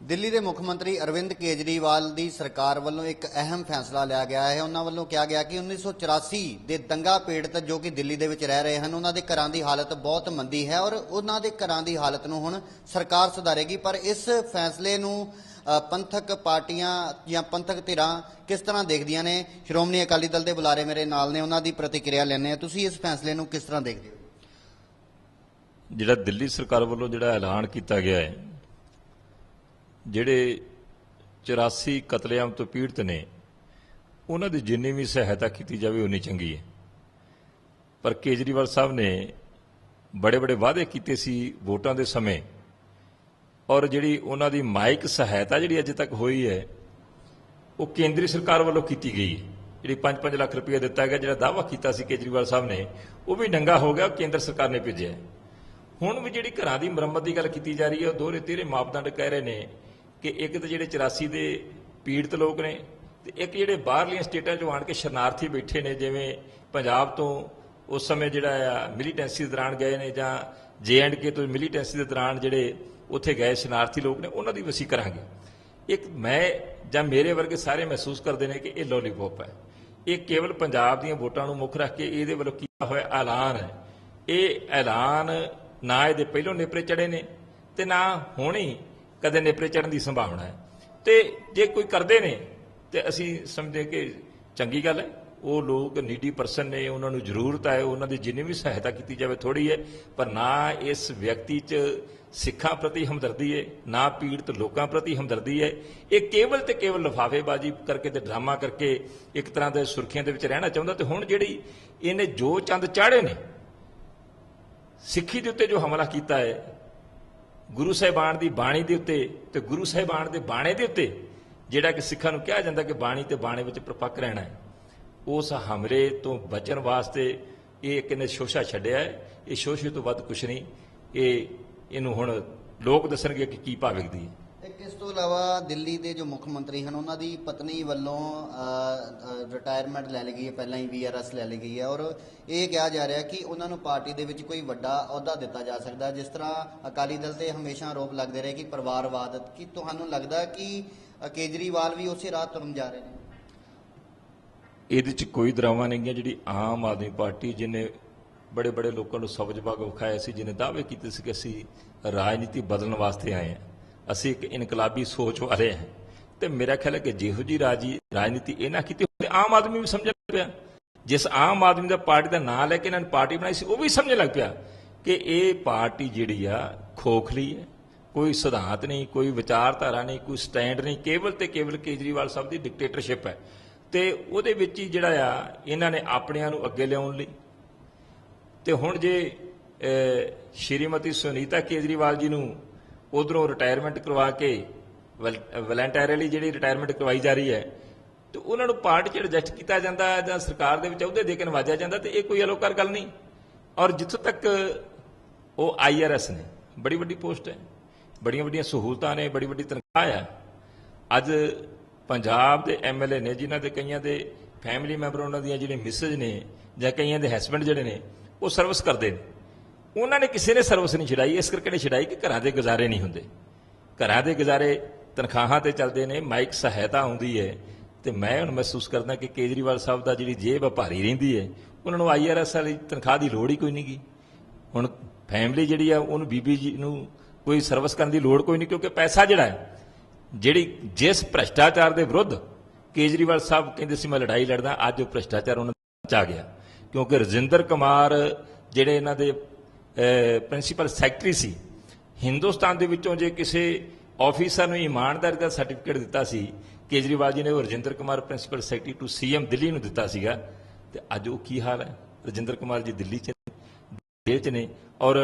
ਦਿੱਲੀ ਦੇ ਮੁੱਖ ਮੰਤਰੀ ਅਰਵਿੰਦ ਕੇਜਰੀਵਾਲ ਦੀ ਸਰਕਾਰ ਵੱਲੋਂ ਇੱਕ ਅਹਿਮ ਫੈਸਲਾ ਲਿਆ ਗਿਆ ਹੈ। ਉਹਨਾਂ ਵੱਲੋਂ ਕਿਹਾ ਗਿਆ ਕਿ 1984 ਦੇ ਦੰਗਾ ਪੀੜਤ ਜੋ ਕਿ ਦਿੱਲੀ ਦੇ ਵਿੱਚ ਰਹਿ ਰਹੇ ਹਨ ਉਹਨਾਂ ਦੇ ਘਰਾਂ ਦੀ ਹਾਲਤ ਬਹੁਤ ਮੰਦੀ ਹੈ ਔਰ ਉਹਨਾਂ ਦੇ ਘਰਾਂ ਦੀ ਹਾਲਤ ਨੂੰ ਹੁਣ ਸਰਕਾਰ ਸੁਧਾਰੇਗੀ। ਪਰ ਇਸ ਫੈਸਲੇ ਨੂੰ ਅ, ਪੰਥਕ ਪਾਰਟੀਆਂ ਜਾਂ ਪੰਥਕ ਧਿਰਾਂ ਕਿਸ ਤਰ੍ਹਾਂ ਦੇਖਦੀਆਂ ਨੇ? ਸ਼੍ਰੋਮਣੀ ਅਕਾਲੀ ਦਲ ਦੇ ਬੁਲਾਰੇ ਮੇਰੇ ਨਾਲ ਨੇ ਉਹਨਾਂ ਦੀ ਪ੍ਰਤੀਕਿਰਿਆ ਲੈਣੇ ਆ ਤੁਸੀਂ ਇਸ ਫੈਸਲੇ ਨੂੰ ਕਿਸ ਤਰ੍ਹਾਂ ਦੇਖਦੇ ਹੋ? ਜਿਹੜਾ ਦਿੱਲੀ ਸਰਕਾਰ ਵੱਲੋਂ ਜਿਹੜਾ ਐਲਾਨ ਕੀਤਾ ਗਿਆ ਹੈ ਜਿਹੜੇ 84 ਕਤਲੇਆਮ ਤੋਂ ਪੀੜਤ ਨੇ, ਉਹਨਾਂ ਦੀ ਜਿੰਨੀ ਵੀ ਸਹਾਇਤਾ ਕੀਤੀ ਜਾਵੇ ਉਨੀ ਚੰਗੀ ਹੈ। ਪਰ ਕੇਜਰੀਵਾਲ ਸਾਹਿਬ ਨੇ ਬੜੇ ਬੜੇ ਵਾਅਦੇ ਕੀਤੇ ਸੀ ਵੋਟਾਂ ਦੇ ਸਮੇਂ, ਔਰ ਜਿਹੜੀ ਉਹਨਾਂ ਦੀ ਮਾਇਕ ਸਹਾਇਤਾ ਜਿਹੜੀ ਅਜੇ ਤੱਕ ਹੋਈ ਹੈ, ਉਹ ਕੇਂਦਰੀ ਸਰਕਾਰ ਵੱਲੋਂ ਕੀਤੀ ਗਈ ਹੈ। ਜਿਹੜੀ 5-5 ਲੱਖ ਰੁਪਏ ਦਿੱਤਾ ਗਿਆ, ਜਿਹੜਾ ਦਾਅਵਾ ਕੀਤਾ ਸੀ ਕੇਜਰੀਵਾਲ ਸਾਹਿਬ ਨੇ, ਉਹ ਵੀ ਨੰਗਾ ਹੋ ਗਿਆ, ਉਹ ਕੇਂਦਰ ਸਰਕਾਰ ਨੇ ਭੇਜਿਆ। ਹੁਣ ਵੀ ਜਿਹੜੀ ਘਰਾਂ ਦੀ ਮੁਰੰਮਤ ਦੀ ਗੱਲ ਕੀਤੀ ਜਾ ਰਹੀ ਹੈ, ਉਹ ਦੋਹਰੇ ਤੇਰੇ ਮਾਪਦੰਡ ਕਹਿ ਰਹੇ ਨੇ ਕਿ ਇੱਕ ਤਾਂ ਜਿਹੜੇ 84 ਦੇ ਪੀੜਤ ਲੋਕ ਨੇ ਤੇ ਇੱਕ ਜਿਹੜੇ ਬਾਹਰਲੀਆਂ ਸਟੇਟਾਂ ਚੋਂ ਆਣ ਕੇ ਸ਼ਰਨਾਰਥੀ ਬੈਠੇ ਨੇ, ਜਿਵੇਂ ਪੰਜਾਬ ਤੋਂ ਉਸ ਸਮੇਂ ਜਿਹੜਾ ਆ ਮਿਲੀਟੈਂਸੀ ਦੇ ਦੌਰਾਨ ਗਏ ਨੇ ਜਾਂ ਕੇ ਤੋਂ ਮਿਲੀਟੈਂਸੀ ਦੇ ਦੌਰਾਨ ਜਿਹੜੇ ਉੱਥੇ ਗਏ ਸ਼ਰਨਾਰਥੀ ਲੋਕ ਨੇ, ਉਹਨਾਂ ਦੀ ਵਸੀ ਕਰਾਂਗੇ ਇੱਕ ਮੈਂ ਜਾਂ ਮੇਰੇ ਵਰਗੇ ਸਾਰੇ ਮਹਿਸੂਸ ਕਰਦੇ ਨੇ ਕਿ ਇਹ ਲੋਲੀਪੌਪ ਹੈ। ਇਹ ਕੇਵਲ ਪੰਜਾਬ ਦੀਆਂ ਵੋਟਾਂ ਨੂੰ ਮੁੱਖ ਰੱਖ ਕੇ ਇਹਦੇ ਵੱਲੋਂ ਕੀਤਾ ਹੋਇਆ ਐਲਾਨ ਹੈ। ਇਹ ਐਲਾਨ ਨਾ ਇਹਦੇ ਪਹਿਲੋਂ ਨੇਪਰੇ ਚੜੇ ਨੇ ਤੇ ਨਾ ਹੁਣ ਹੀ ਕਦੇ ਨੇਪਰੇ ਚੜਨ ਦੀ ਸੰਭਾਵਨਾ ਹੈ। ਤੇ ਜੇ ਕੋਈ ਕਰਦੇ ਨੇ, ਤੇ ਅਸੀਂ ਸਮਝਦੇ ਕਿ ਚੰਗੀ ਗੱਲ ਹੈ। ਉਹ ਲੋਕ ਨੀਡੀ ਪਰਸਨ ਨੇ, ਉਹਨਾਂ ਨੂੰ ਜ਼ਰੂਰਤ ਹੈ, ਉਹਨਾਂ ਦੀ ਜਿੰਨੀ ਵੀ ਸਹਾਇਤਾ ਕੀਤੀ ਜਾਵੇ ਥੋੜੀ ਹੈ, ਪਰ ਨਾ ਇਸ ਵਿਅਕਤੀ 'ਚ ਸਿੱਖਾਂ ਪ੍ਰਤੀ ਹਮਦਰਦੀ ਹੈ, ਨਾ ਪੀੜਤ ਲੋਕਾਂ ਪ੍ਰਤੀ ਹਮਦਰਦੀ ਹੈ। ਇਹ ਕੇਵਲ ਤੇ ਕੇਵਲ ਲਫਾਫੇਬਾਜ਼ੀ ਕਰਕੇ ਤੇ ਡਰਾਮਾ ਕਰਕੇ ਇੱਕ ਤਰ੍ਹਾਂ ਦੇ ਸੁਰਖੀਆਂ ਦੇ ਵਿੱਚ ਰਹਿਣਾ ਚਾਹੁੰਦਾ ਤੇ ਹੁਣ ਜਿਹੜੀ ਇਹਨੇ ਜੋ ਚੰਦ ਚਾੜੇ ਨੇ, ਸਿੱਖੀ ਦੇ ਉੱਤੇ ਜੋ ਹਮਲਾ ਕੀਤਾ ਹੈ ਗੁਰੂ ਸਾਹਿਬਾਨ ਦੀ ਬਾਣੀ ਦੇ ਉੱਤੇ ਤੇ ਗੁਰੂ ਸਾਹਿਬਾਨ ਦੇ ਬਾਣੇ ਦੇ ਉੱਤੇ ਜਿਹੜਾ ਕਿ ਸਿੱਖਾਂ ਨੂੰ ਕਿਹਾ ਜਾਂਦਾ ਕਿ ਬਾਣੀ ਤੇ ਬਾਣੇ ਵਿੱਚ ਪ੍ਰਪੱਕ ਰਹਿਣਾ ਹੈ। ਉਸ ਹਮਲੇ ਤੋਂ ਬਚਣ ਵਾਸਤੇ ਇਹ ਇੱਕ ਸ਼ੋਸ਼ਾ ਛੱਡਿਆ ਹੈ। ਇਹ ਸ਼ੋਸ਼ੇ ਤੋਂ ਵੱਧ ਕੁਛ ਨਹੀਂ। ਇਹ ਇਹਨੂੰ ਹੁਣ ਲੋਕ ਦੱਸਣਗੇ ਕਿ ਕੀ ਭਾਵਿਕਦੀ ਹੈ। ਇਸ ਤੋਂ ਇਲਾਵਾ ਦਿੱਲੀ ਦੇ ਜੋ ਮੁੱਖ ਮੰਤਰੀ ਹਨ, ਉਹਨਾਂ ਦੀ ਪਤਨੀ ਵੱਲੋਂ ਰਿਟਾਇਰਮੈਂਟ ਲੈ ਲਈ ਗਈ ਹੈ, ਪਹਿਲਾਂ ਹੀ ਵੀਆਰਐਸ ਲੈ ਲਈ ਗਈ ਹੈ ਔਰ ਇਹ ਕਿਹਾ ਜਾ ਰਿਹਾ ਕਿ ਉਹਨਾਂ ਨੂੰ ਪਾਰਟੀ ਦੇ ਵਿੱਚ ਕੋਈ ਵੱਡਾ ਅਹੁਦਾ ਦਿੱਤਾ ਜਾ ਸਕਦਾ ਜਿਸ ਤਰ੍ਹਾਂ ਅਕਾਲੀ ਦਲ ਤੇ ਹਮੇਸ਼ਾ ਆਰੋਪ ਲੱਗਦੇ ਰਹੇ ਕਿ ਪਰਿਵਾਰਵਾਦ, ਕੀ ਤੁਹਾਨੂੰ ਲੱਗਦਾ ਕਿ ਕੇਜਰੀਵਾਲ ਵੀ ਉਸੇ ਰਾਹ ਤੁਰਨ ਜਾ ਰਹੇ ਨੇ? ਇਹਦੇ ਚ ਕੋਈ ਦਰਾਵਾਂ ਨਹੀਂ ਹੈ, ਜਿਹੜੀ ਆਮ ਆਦਮੀ ਪਾਰਟੀ ਜਿਹਨੇ ਬੜੇ ਬੜੇ ਲੋਕਾਂ ਨੂੰ ਸਬਜ ਬਾਗ ਵਿਖਾਇਆ ਸੀ, ਜਿਹਨੇ ਦਾਅਵੇ ਕੀਤੇ ਸੀ ਕਿ ਅਸੀਂ ਰਾਜਨੀਤੀ ਬਦਲਣ ਵਾਸਤੇ ਆਏ ਹਾਂ। ਅਸੀਂ ਇੱਕ ਇਨਕਲਾਬੀ ਸੋਚ ਵਾਲੇ ਹਾਂ। ਤੇ ਮੇਰਾ ਖਿਆਲ ਹੈ ਕਿ ਜਿਹੋ ਜੀ ਰਾਜੀ ਰਾਜਨੀਤੀ ਇਹਨਾਂ ਕੀਤੀ ਹੋਈ, ਆਮ ਆਦਮੀ ਵੀ ਸਮਝਣ ਲੱਗ ਪਿਆ। ਜਿਸ ਆਮ ਆਦਮੀ ਦਾ ਪਾਰਟੀ ਦਾ ਨਾਂ ਲੈ ਕੇ ਇਹਨਾਂ ਨੇ ਪਾਰਟੀ ਬਣਾਈ ਸੀ ਉਹ ਵੀ ਸਮਝਣ ਲੱਗ ਪਿਆ ਕਿ ਇਹ ਪਾਰਟੀ ਜਿਹੜੀ ਆ ਖੋਖਲੀ ਹੈ। ਕੋਈ ਸਿਧਾਂਤ ਨਹੀਂ ਕੋਈ ਵਿਚਾਰਧਾਰਾ ਨਹੀਂ ਕੋਈ ਸਟੈਂਡ ਨਹੀਂ ਕੇਵਲ ਤੇ ਕੇਵਲ ਕੇਜਰੀਵਾਲ ਸਾਹਿਬ ਦੀ ਡਿਕਟੇਟਰਸ਼ਿਪ ਹੈ। ਤੇ ਉਹਦੇ ਵਿੱਚ ਹੀ ਜਿਹੜਾ ਆ ਇਹਨਾਂ ਨੇ ਆਪਣਿਆਂ ਨੂੰ ਅੱਗੇ ਲਿਆਉਣ ਲਈ। ਤੇ ਹੁਣ ਜੇ ਸ਼੍ਰੀਮਤੀ ਸੁਨੀਤਾ ਕੇਜਰੀਵਾਲ ਜੀ ਨੂੰ ਉਧਰੋਂ ਰਿਟਾਇਰਮੈਂਟ ਕਰਵਾ ਕੇ ਵਲੰਟੀਅਰਲੀ ਜਿਹੜੀ ਰਿਟਾਇਰਮੈਂਟ ਕਰਵਾਈ ਜਾ ਰਹੀ ਹੈ, ਤੇ ਉਹਨਾਂ ਨੂੰ ਪਾਰਟੀ 'ਚ ਐਡਜਸਟ ਕੀਤਾ ਜਾਂਦਾ ਜਾਂ ਸਰਕਾਰ ਦੇ ਵਿੱਚ ਅਹੁਦੇ ਦੇ ਕੇ ਨਵਾਜਿਆ ਜਾਂਦਾ, ਤੇ ਇਹ ਕੋਈ ਅਲੋਕਾਰ ਗੱਲ ਨਹੀਂ। ਔਰ ਜਿੱਥੋਂ ਤੱਕ ਉਹ ਆਈਆਰਐਸ ਨੇ, ਬੜੀ ਵੱਡੀ ਪੋਸਟ ਹੈ, ਬੜੀਆਂ ਵੱਡੀਆਂ ਸਹੂਲਤਾਂ ਨੇ, ਬੜੀ ਵੱਡੀ ਤਨਖਾਹ ਹੈ। ਅੱਜ ਪੰਜਾਬ ਦੇ ਐਮਐਲਏ ਨੇ, ਜਿਨ੍ਹਾਂ ਦੇ ਕਈਆਂ ਦੇ ਫੈਮਿਲੀ ਮੈਂਬਰ ਉਹਨਾਂ ਦੀਆਂ ਜਿਹੜੇ ਮਿਸਜ ਨੇ ਜਾਂ ਕਈਆਂ ਦੇ ਹਸਬੰਡ ਜਿਹੜੇ ਨੇ, ਉਹ ਸਰਵਿਸ ਕਰਦੇ ਨੇ। ਉਹਨਾਂ ਨੇ ਕਿਸੇ ਨੇ ਸਰਵਿਸ ਨਹੀਂ ਛਡਾਈ, ਇਸ ਕਰਕੇ ਨਹੀਂ ਛਡਾਈ ਕਿ ਘਰਾਂ ਦੇ ਗੁਜ਼ਾਰੇ ਨਹੀਂ ਹੁੰਦੇ। ਘਰਾਂ ਦੇ ਗੁਜ਼ਾਰੇ ਤਨਖਾਹਾਂ ਤੇ ਚੱਲਦੇ ਨੇ, ਮਾਈਕ ਸਹਾਇਤਾ ਆਉਂਦੀ ਹੈ ਤੇ ਮੈਂ ਹੁਣ ਮਹਿਸੂਸ ਕਰਦਾ ਕਿ ਕੇਜਰੀਵਾਲ ਸਾਹਿਬ ਦਾ ਜਿਹੜੀ ਜੇਬ ਆ ਭਾਰੀ ਰਹਿੰਦੀ ਹੈ, ਉਹਨਾਂ ਨੂੰ ਆਈਆਰਐਸ ਵਾਲੀ ਤਨਖਾਹ ਦੀ ਲੋੜ ਹੀ ਕੋਈ ਨਹੀਂਗੀ ਹੁਣ ਫੈਮਿਲੀ ਜਿਹੜੀ ਆ, ਉਹਨੂੰ ਬੀਬੀ ਜੀ ਨੂੰ ਕੋਈ ਸਰਵਿਸ ਕਰਨ ਦੀ ਲੋੜ ਕੋਈ ਨਹੀਂ, ਕਿਉਂਕਿ ਪੈਸਾ ਜਿਹੜਾ ਹੈ, ਜਿਹੜੀ ਜਿਸ ਭ੍ਰਸ਼ਟਾਚਾਰ ਦੇ ਵਿਰੁੱਧ ਕੇਜਰੀਵਾਲ ਸਾਹਿਬ ਕਹਿੰਦੇ ਸੀ, ਮੈਂ ਲੜਾਈ ਲੜਦਾ, ਅੱਜ ਉਹ ਭ੍ਰਸ਼ਟਾਚਾਰ ਉਹਨਾਂ ਚ ਆ ਗਿਆ। ਕਿਉਂਕਿ ਰਜਿੰਦਰ ਕੁਮਾਰ ਜਿਹੜੇ ਇਹਨਾਂ ਦੇ ਪ੍ਰਿੰਸੀਪਲ ਸੈਕਟਰੀ ਸੀ। ਹਿੰਦੁਸਤਾਨ ਦੇ ਵਿੱਚੋਂ ਜੇ ਕਿਸੇ ਆਫੀਸਰ ਨੂੰ ਇਮਾਨਦਾਰੀ ਦਾ ਸਰਟੀਫਿਕੇਟ ਦਿੱਤਾ ਸੀ, ਕੇਜਰੀਵਾਲ ਜੀ ਨੇ ਉਹ Rajinder Kumar principal secretary to CM Delhi ਨੂੰ ਦਿੱਤਾ ਸੀਗਾ। ਤੇ ਅੱਜ ਉਹ ਕੀ ਹਾਲ ਹੈ? ਰਜਿੰਦਰ ਕੁਮਾਰ ਜੀ ਦਿੱਲੀ 'ਚ ਜੇਲ੍ਹ 'ਚ ਨੇ ਔਰ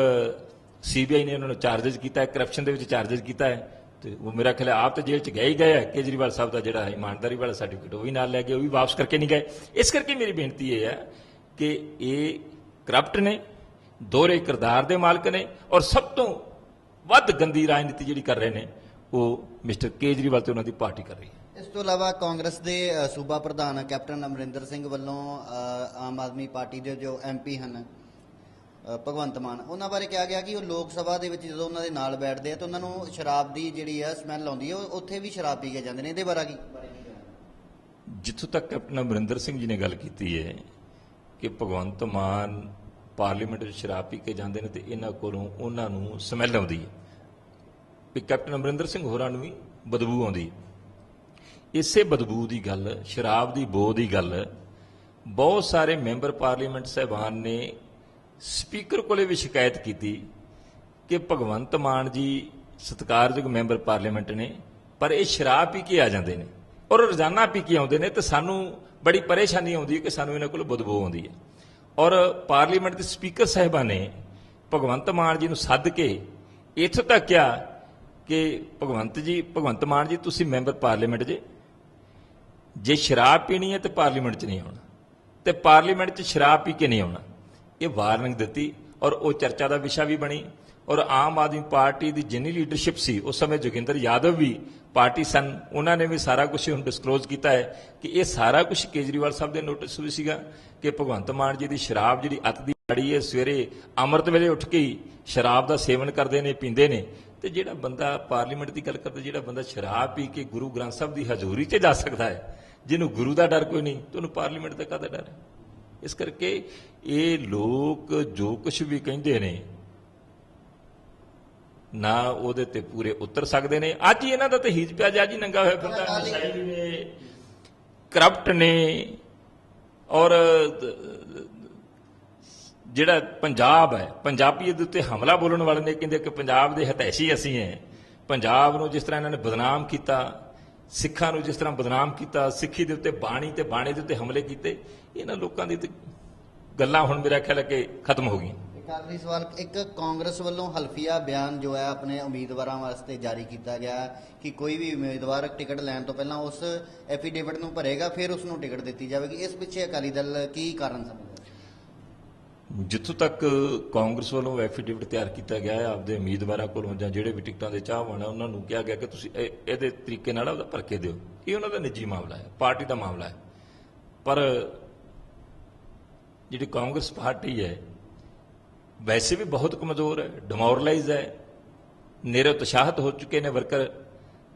ਸੀਬੀਆਈ ਨੇ ਉਹਨਾਂ ਨੂੰ ਚਾਰਜਸ ਕੀਤਾ ਹੈ ਕਰਪਸ਼ਨ ਦੇ ਵਿੱਚ ਚਾਰਜਸ ਕੀਤਾ ਹੈ। ਤੇ ਉਹ ਮੇਰਾ ਖਿਆਲ ਆਪ ਤਾਂ ਜੇਲ੍ਹ 'ਚ ਗਏ ਹੀ ਗਏ ਆ। ਕੇਜਰੀਵਾਲ ਸਾਹਿਬ ਦਾ ਜਿਹੜਾ ਇਮਾਨਦਾਰੀ ਵਾਲਾ ਸਰਟੀਫਿਕੇਟ ਉਹ ਵੀ ਨਾਲ ਲੈ ਕੇ ਉਹ ਵੀ ਵਾਪਸ ਕਰਕੇ ਨਹੀਂ ਗਏ। ਇਸ ਕਰਕੇ ਮੇਰੀ ਬੇਨਤੀ ਇਹ ਹੈ ਕਿ ਇਹ ਕਰਪਟ ਨੇ। ਦੋਹਰੇ ਕਿਰਦਾਰ ਦੇ ਮਾਲਕ ਨੇ ਔਰ ਸਭ ਤੋਂ ਵੱਧ ਗੰਦੀ ਰਾਜਨੀਤੀ ਜਿਹੜੀ ਕਰ ਰਹੇ ਨੇ ਉਹ ਮਿਸਟਰ ਕੇਜਰੀਵਾਲ ਤੇ ਉਹਨਾਂ ਦੀ ਪਾਰਟੀ ਕਰ ਰਹੀ ਹੈ। ਇਸ ਤੋਂ ਇਲਾਵਾ ਕਾਂਗਰਸ ਦੇ ਸੂਬਾ ਪ੍ਰਧਾਨ ਕੈਪਟਨ ਅਮਰਿੰਦਰ ਸਿੰਘ ਵੱਲੋਂ ਆਮ ਆਦਮੀ ਪਾਰਟੀ ਦੇ ਜੋ ਐਮਪੀ ਹਨ ਭਗਵੰਤ ਮਾਨ ਉਹਨਾਂ ਬਾਰੇ ਕਿਹਾ ਗਿਆ ਕਿ ਉਹ ਲੋਕ ਸਭਾ ਦੇ ਵਿੱਚ ਜਦੋਂ ਉਹਨਾਂ ਦੇ ਨਾਲ ਬੈਠਦੇ ਆ ਤਾਂ ਉਹਨਾਂ ਨੂੰ ਸ਼ਰਾਬ ਦੀ ਜਿਹੜੀ ਆ ਸਮੈਲ ਆਉਂਦੀ ਹੈ ਉਹ ਉੱਥੇ ਵੀ ਸ਼ਰਾਬ ਪੀ ਕੇ ਜਾਂਦੇ ਨੇ ਇਹਦੇ ਬਾਰੇ ਕੀ ਜਿੱਥੋਂ ਤੱਕ ਕੈਪਟਨ ਅਮਰਿੰਦਰ ਸਿੰਘ ਜੀ ਨੇ ਗੱਲ ਕੀਤੀ ਹੈ ਕਿ ਭਗਵੰਤ ਮਾਨ ਪਾਰਲੀਮੈਂਟ ਵਿੱਚ ਸ਼ਰਾਬ ਪੀ ਕੇ ਜਾਂਦੇ ਨੇ ਤੇ ਇਹਨਾਂ ਕੋਲੋਂ ਉਹਨਾਂ ਨੂੰ ਸਮੈਲ ਆਉਂਦੀ ਹੈ ਵੀ ਕੈਪਟਨ ਅਮਰਿੰਦਰ ਸਿੰਘ ਹੋਰਾਂ ਨੂੰ ਵੀ ਬਦਬੂ ਆਉਂਦੀ ਇਸੇ ਬਦਬੂ ਦੀ ਗੱਲ, ਸ਼ਰਾਬ ਦੀ ਬੋ ਦੀ ਗੱਲ, ਬਹੁਤ ਸਾਰੇ ਮੈਂਬਰ ਪਾਰਲੀਮੈਂਟ ਸਹਿਬਾਨ ਨੇ ਸਪੀਕਰ ਕੋਲੇ ਵੀ ਸ਼ਿਕਾਇਤ ਕੀਤੀ ਕਿ ਭਗਵੰਤ ਮਾਨ ਜੀ ਸਤਿਕਾਰਯੋਗ ਮੈਂਬਰ ਪਾਰਲੀਮੈਂਟ ਨੇ, ਪਰ ਇਹ ਸ਼ਰਾਬ ਪੀ ਕੇ ਆ ਜਾਂਦੇ ਨੇ ਔਰ ਰੋਜ਼ਾਨਾ ਪੀ ਕੇ ਆਉਂਦੇ ਨੇ ਤੇ ਸਾਨੂੰ ਬੜੀ ਪਰੇਸ਼ਾਨੀ ਆਉਂਦੀ ਹੈ ਕਿ ਸਾਨੂੰ ਇਹਨਾਂ ਕੋਲ ਬਦਬੂ ਆਉਂਦੀ ਹੈ। ਔਰ ਪਾਰਲੀਮੈਂਟ ਦੇ ਸਪੀਕਰ ਸਾਹਿਬਾਂ ਨੇ ਭਗਵੰਤ ਮਾਨ ਜੀ ਨੂੰ ਸੱਦ ਕੇ ਇੱਥੋਂ ਤੱਕ ਕਿਹਾ ਕਿ ਭਗਵੰਤ ਜੀ, ਭਗਵੰਤ ਮਾਨ ਜੀ, ਤੁਸੀਂ ਮੈਂਬਰ ਪਾਰਲੀਮੈਂਟ ਜੇ। ਜੇ ਸ਼ਰਾਬ ਪੀਣੀ ਹੈ ਤੇ ਪਾਰਲੀਮੈਂਟ 'ਚ ਨਹੀਂ ਆਉਣਾ। ਤੇ ਪਾਰਲੀਮੈਂਟ 'ਚ ਸ਼ਰਾਬ ਪੀ ਕੇ ਨਹੀਂ ਆਉਣਾ। ਇਹ ਵਾਰਨਿੰਗ ਦਿੱਤੀ ਔਰ ਉਹ ਚਰਚਾ ਦਾ ਵਿਸ਼ਾ ਵੀ ਬਣੀ। ਔਰ ਆਮ ਆਦਮੀ ਪਾਰਟੀ ਦੀ ਜਿੰਨੀ ਲੀਡਰਸ਼ਿਪ ਸੀ, ਉਸ ਸਮੇਂ ਜੋਗਿੰਦਰ ਯਾਦਵ ਵੀ ਪਾਰਟੀ ਸਨ, ਉਹਨਾਂ ਨੇ ਵੀ ਸਾਰਾ ਕੁਝ ਹੁਣ ਡਿਸਕਲੋਜ਼ ਕੀਤਾ ਹੈ ਕਿ ਇਹ ਸਾਰਾ ਕੁਝ ਕੇਜਰੀਵਾਲ ਸਾਹਿਬ ਦੇ ਨੋਟਿਸ ਵੀ ਸੀਗਾ ਕਿ ਭਗਵੰਤ ਮਾਨ ਜੀ ਦੀ ਸ਼ਰਾਬ ਜਿਹੜੀ ਅਤ ਦੀ ਲੜੀ ਹੈ, ਸਵੇਰੇ ਅੰਮ੍ਰਿਤ ਵੇਲੇ ਉੱਠ ਕੇ ਹੀ ਸ਼ਰਾਬ ਦਾ ਸੇਵਨ ਕਰਦੇ ਨੇ, ਪੀਂਦੇ ਨੇ। ਤੇ ਜਿਹੜਾ ਬੰਦਾ ਪਾਰਲੀਮੈਂਟ ਦੀ ਗੱਲ ਕਰਦਾ, ਜਿਹੜਾ ਬੰਦਾ ਸ਼ਰਾਬ ਪੀ ਕੇ ਗੁਰੂ ਗ੍ਰੰਥ ਸਾਹਿਬ ਦੀ ਹਜ਼ੂਰੀ 'ਚ ਜਾ ਸਕਦਾ ਹੈ, ਜਿਹਨੂੰ ਗੁਰੂ ਦਾ ਡਰ ਕੋਈ ਨਹੀਂ, ਤੇ ਉਹਨੂੰ ਪਾਰਲੀਮੈਂਟ ਦਾ ਕਾਹਦਾ ਡਰ ਹੈ? ਇਸ ਕਰਕੇ ਇਹ ਲੋਕ ਜੋ ਕੁਝ ਵੀ ਕਹਿੰਦੇ ਨੇ ਨਾ ਉਹਦੇ ਤੇ ਪੂਰੇ ਉਤਰ ਸਕਦੇ ਨੇ। ਅੱਜ ਹੀ ਇਹਨਾਂ ਦਾ ਤੇ ਹੀਜ ਪਿਆ ਅੱਜ ਹੀ ਨੰਗਾ ਹੋਇਆ ਫਿਰਦਾ। ਨਸ਼ਾਈ ਨੇ ਕਰਪਟ ਨੇ ਔਰ ਜਿਹੜਾ ਪੰਜਾਬ ਹੈ ਪੰਜਾਬੀਅਤ ਦੇ ਉੱਤੇ ਹਮਲਾ ਬੋਲਣ ਵਾਲੇ ਨੇ ਕਹਿੰਦੇ ਕਿ ਪੰਜਾਬ ਦੇ ਹਤੈਸ਼ੀ ਅਸੀਂ ਹੈ। ਪੰਜਾਬ ਨੂੰ ਜਿਸ ਤਰ੍ਹਾਂ ਇਹਨਾਂ ਨੇ ਬਦਨਾਮ ਕੀਤਾ ਸਿੱਖਾਂ ਨੂੰ ਜਿਸ ਤਰ੍ਹਾਂ ਬਦਨਾਮ ਕੀਤਾ ਸਿੱਖੀ ਦੇ ਉੱਤੇ ਬਾਣੀ ਤੇ ਬਾਣੇ ਦੇ ਉੱਤੇ ਹਮਲੇ ਕੀਤੇ ਇਹਨਾਂ ਲੋਕਾਂ ਦੀ ਗੱਲਾਂ ਹੁਣ ਮੇਰਾ ਖਿਆਲ ਹੈ ਕਿ ਖਤਮ ਹੋ ਗਈਆਂ। ਆਖਰੀ ਸਵਾਲ ਇੱਕ ਕਾਂਗਰਸ ਵੱਲੋਂ ਹਲਫੀਆ ਬਿਆਨ ਜੋ ਹੈ ਆਪਣੇ ਉਮੀਦਵਾਰਾਂ ਵਾਸਤੇ ਜਾਰੀ ਕੀਤਾ ਗਿਆ ਕਿ ਕੋਈ ਵੀ ਉਮੀਦਵਾਰ ਟਿਕਟ ਲੈਣ ਤੋਂ ਪਹਿਲਾਂ ਉਸ ਐਫੀਡੇਵਿਟ ਨੂੰ ਭਰੇਗਾ, ਫਿਰ ਉਸ ਨੂੰ ਟਿਕਟ ਦਿੱਤੀ ਜਾਵੇਗੀ। ਇਸ ਪਿੱਛੇ ਅਕਾਲੀ ਦਲ ਕੀ ਕਾਰਨ ਸਮਝਦਾ ਜਿੱਥੋਂ ਤੱਕ ਕਾਂਗਰਸ ਵੱਲੋਂ ਐਫੀਡੇਵਿਟ ਤਿਆਰ ਕੀਤਾ ਗਿਆ ਹੈ, ਆਪਦੇ ਉਮੀਦਵਾਰਾਂ ਕੋਲੋਂ ਜਾਂ ਜਿਹੜੇ ਵੀ ਟਿਕਟਾਂ ਦੇ ਚਾਹਵਾਨ ਆ ਉਹਨਾਂ ਨੂੰ ਕਿਹਾ ਗਿਆ ਕਿ ਤੁਸੀਂ ਇਹਦੇ ਤਰੀਕੇ ਨਾਲ ਉਹਦਾ ਭਰ ਕੇ ਦਿਓ। ਇਹ ਉਹਨਾਂ ਦਾ ਨਿੱਜੀ ਮਾਮਲਾ ਹੈ, ਪਾਰਟੀ ਦਾ ਮਾਮਲਾ ਹੈ। ਪਰ ਜਿਹੜੀ ਕਾਂਗਰਸ ਪਾਰਟੀ ਹੈ ਵੈਸੇ ਵੀ ਬਹੁਤ ਕਮਜ਼ੋਰ ਹੈ ਡਿਮੋਰਲਾਈਜ਼ ਹੈ ਨਿਰ ਉਤਸ਼ਾਹਤ ਹੋ ਚੁੱਕੇ ਨੇ ਵਰਕਰ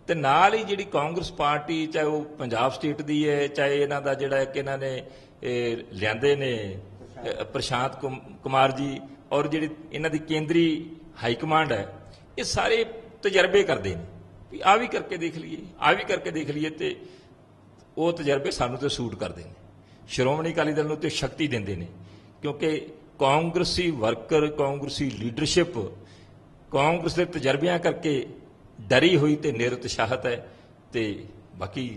ਤੇ ਨਾਲ ਹੀ ਜਿਹੜੀ ਕਾਂਗਰਸ ਪਾਰਟੀ ਚਾਹੇ ਉਹ ਪੰਜਾਬ ਸਟੇਟ ਦੀ ਹੈ ਚਾਹੇ ਇਹਨਾਂ ਦਾ ਜਿਹੜਾ ਕਿ ਇਹਨਾਂ ਨੇ ਲਿਆਂਦੇ ਨੇ ਪ੍ਰਸ਼ਾਂਤ ਕੁਮ- ਕੁਮਾਰ ਜੀ ਔਰ ਜਿਹੜੀ ਇਹਨਾਂ ਦੀ ਕੇਂਦਰੀ ਹਾਈ ਕਮਾਂਡ ਹੈ ਇਹ ਸਾਰੇ ਤਜਰਬੇ ਕਰਦੇ ਨੇ ਵੀ ਆ ਵੀ ਕਰਕੇ ਦੇਖ ਲਈਏ ਆ ਵੀ ਕਰਕੇ ਦੇਖ ਲਈਏ ਤੇ ਉਹ ਤਜਰਬੇ ਸਾਨੂੰ ਤੇ ਸੂਟ ਕਰਦੇ ਨੇ ਸ਼੍ਰੋਮਣੀ ਅਕਾਲੀ ਦਲ ਨੂੰ ਤੇ ਸ਼ਕਤੀ ਦਿੰਦੇ ਨੇ ਕਿਉਂਕਿ ਕਾਂਗਰਸੀ ਵਰਕਰ, ਕਾਂਗਰਸੀ ਲੀਡਰਸ਼ਿਪ, ਕਾਂਗਰਸ ਦੇ ਤਜਰਬਿਆਂ ਕਰਕੇ ਡਰੀ ਹੋਈ ਤੇ ਨਿਰਉਤਸ਼ਾਹਤ ਹੈ ਤੇ ਬਾਕੀ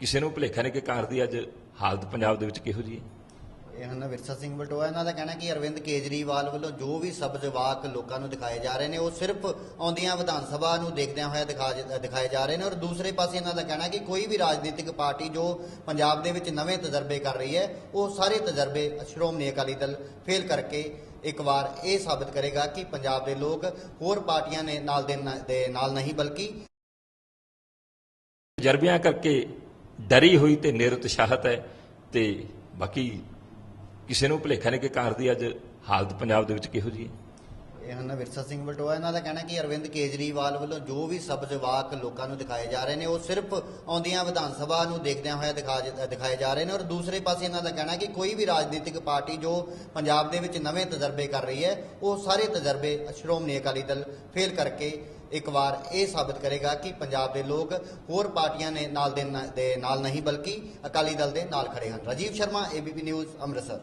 ਕਿਸੇ ਨੂੰ ਭੁਲੇਖਾ ਨਹੀਂ ਕਿ ਕਾਰ ਦੀ ਅੱਜ ਹਾਲਤ ਪੰਜਾਬ ਦੇ ਵਿੱਚ ਕਿਹੋ ਜਿਹੀ ਹੈ। ਇਹ ਹਨ ਵਿਰਸਾ ਸਿੰਘ ਬਲਟੋਆ ਇਹਨਾਂ ਦਾ ਕਹਿਣਾ ਕਿ ਅਰਵਿੰਦ ਕੇਜਰੀਵਾਲ ਵੱਲੋਂ ਜੋ ਵੀ ਸਬਜ਼ਵਾਕ ਲੋਕਾਂ ਨੂੰ ਦਿਖਾਏ ਜਾ ਰਹੇ ਨੇ, ਉਹ ਸਿਰਫ ਆਉਂਦੀਆਂ ਵਿਧਾਨ ਸਭਾ ਨੂੰ ਦੇਖਦਿਆਂ ਹੋਇਆ ਦਿਖਾਏ ਜਾ ਰਹੇ ਨੇ ਔਰ ਦੂਸਰੇ ਪਾਸੇ ਇਹਨਾਂ ਦਾ ਕਹਿਣਾ ਕਿ ਕੋਈ ਵੀ ਰਾਜਨੀਤਿਕ ਪਾਰਟੀ ਜੋ ਪੰਜਾਬ ਦੇ ਵਿੱਚ ਨਵੇਂ ਤਜਰਬੇ ਕਰ ਰਹੀ ਹੈ, ਉਹ ਸਾਰੇ ਤਜਰਬੇ ਸ਼੍ਰੋਮਣੀ ਅਕਾਲੀ ਦਲ ਫੇਲ ਕਰਕੇ ਇੱਕ ਵਾਰ ਇਹ ਸਾਬਤ ਕਰੇਗਾ ਕਿ ਪੰਜਾਬ ਦੇ ਲੋਕ ਹੋਰ ਪਾਰਟੀਆਂ ਨੇ ਨਾਲ ਦੇ ਦੇ ਨਾਲ ਨਹੀਂ, ਬਲਕਿ ਤਜਰਬਿਆਂ ਕਰਕੇ ਡਰੀ ਹੋਈ ਤੇ ਨਿਰਉਤਸ਼ਾਹਤ ਹੈ ਤੇ ਬਾਕੀ ਕਿਸੇ ਨੂੰ ਭੁਲੇਖਾ ਨਹੀਂ ਕਿ ਕਾਰ ਦੀ ਅੱਜ ਹਾਲਤ ਪੰਜਾਬ ਦੇ ਵਿੱਚ ਕਿਹੋ ਜਿਹੀ ਹੈ? ਇਹ ਹਨ ਵਿਰਸਾ ਸਿੰਘ ਬਟੋਆ ਇਹਨਾਂ ਦਾ ਕਹਿਣਾ ਕਿ ਅਰਵਿੰਦ ਕੇਜਰੀਵਾਲ ਵੱਲੋਂ ਜੋ ਵੀ ਸਬਜ਼ ਵਾਕ ਲੋਕਾਂ ਨੂੰ ਦਿਖਾਏ ਜਾ ਰਹੇ ਨੇ, ਉਹ ਸਿਰਫ ਆਉਂਦੀਆਂ ਵਿਧਾਨ ਸਭਾ ਨੂੰ ਦੇਖਦਿਆਂ ਹੋਇਆ ਦਿਖਾ ਦਿਖਾਏ ਜਾ ਰਹੇ ਨੇ ਔਰ ਦੂਸਰੇ ਪਾਸੇ ਇਹਨਾਂ ਦਾ ਕਹਿਣਾ ਕਿ ਕੋਈ ਵੀ ਰਾਜਨੀਤਿਕ ਪਾਰਟੀ ਜੋ ਪੰਜਾਬ ਦੇ ਵਿੱਚ ਨਵੇਂ ਤਜਰਬੇ ਕਰ ਰਹੀ ਹੈ, ਉਹ ਸਾਰੇ ਤਜਰਬੇ ਸ਼੍ਰੋਮਣੀ ਅਕਾਲੀ ਦਲ ਫੇਲ ਕਰਕੇ ਇੱਕ ਵਾਰ ਇਹ ਸਾਬਤ ਕਰੇਗਾ ਕਿ ਪੰਜਾਬ ਦੇ ਲੋਕ ਹੋਰ ਪਾਰਟੀਆਂ ਨੇ ਨਾਲ ਦੇ ਨਾਲ ਨਹੀਂ, ਬਲਕਿ ਅਕਾਲੀ ਦਲ ਦੇ ਨਾਲ ਖੜੇ ਹਨ। Rajiv Sharma ABP news Amritsar.